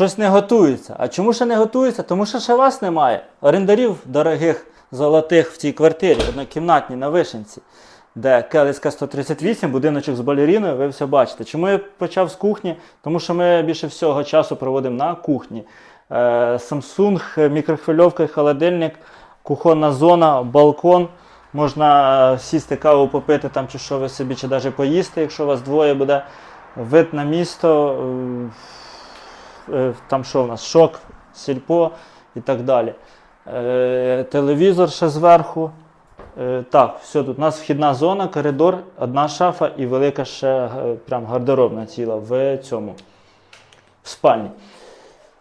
щось не готується. А чому ще не готується? Тому що ще вас немає. Орендарів дорогих, золотих в цій квартирі, однокімнатній на Вишенці, де Келицька 138, будиночок з балеріною, ви все бачите. Чому я почав з кухні? Тому що ми більше всього часу проводимо на кухні. Е, Samsung, мікрохвильовка, холодильник, кухонна зона, балкон. Можна е, сісти каву попити там, чи що ви собі, чи навіть поїсти, якщо у вас двоє буде. Вид на місто, е, е, там що в нас, шок, сільпо і так далі. Е, Телевізор ще зверху. Е, Так, все тут. У нас вхідна зона, коридор, одна шафа і велика ще е, прям гардеробна ціла в цьому в спальні.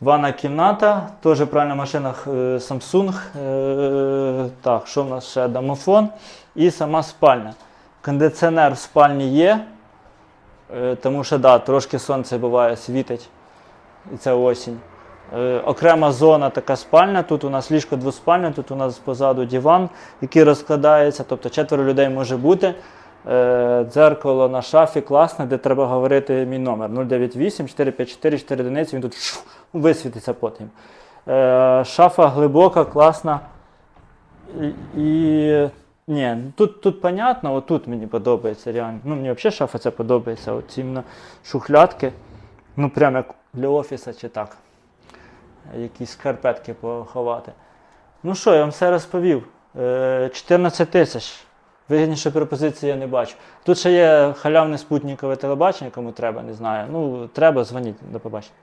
Ванна кімната, теж пральна машина е, Samsung. Е, Так, що в нас ще? Домофон і сама спальня. Кондиціонер в спальні є, е, тому що да, трошки сонце буває світить, і це осінь. Е, Окрема зона така спальня. Тут у нас ліжко двоспальне, тут у нас позаду диван, який розкладається, тобто четверо людей може бути. Е, Дзеркало на шафі класне, де треба говорити мій номер 098 454 4 одиниці, він тут висвітиться потім. Е, Шафа глибока, класна. І, ні, тут, тут понятно, отут мені подобається реально. Ну, мені взагалі шафа це подобається. Іменно шухлядки. Ну, прямо як для офіса чи так. Якісь шкарпетки поховати. Ну що, я вам все розповів. Е, 14 тисяч. Вигідніше пропозиції я не бачу. Тут ще є халявне спутникове телебачення, кому треба, не знаю. Ну, треба, дзвоніть, до побачення.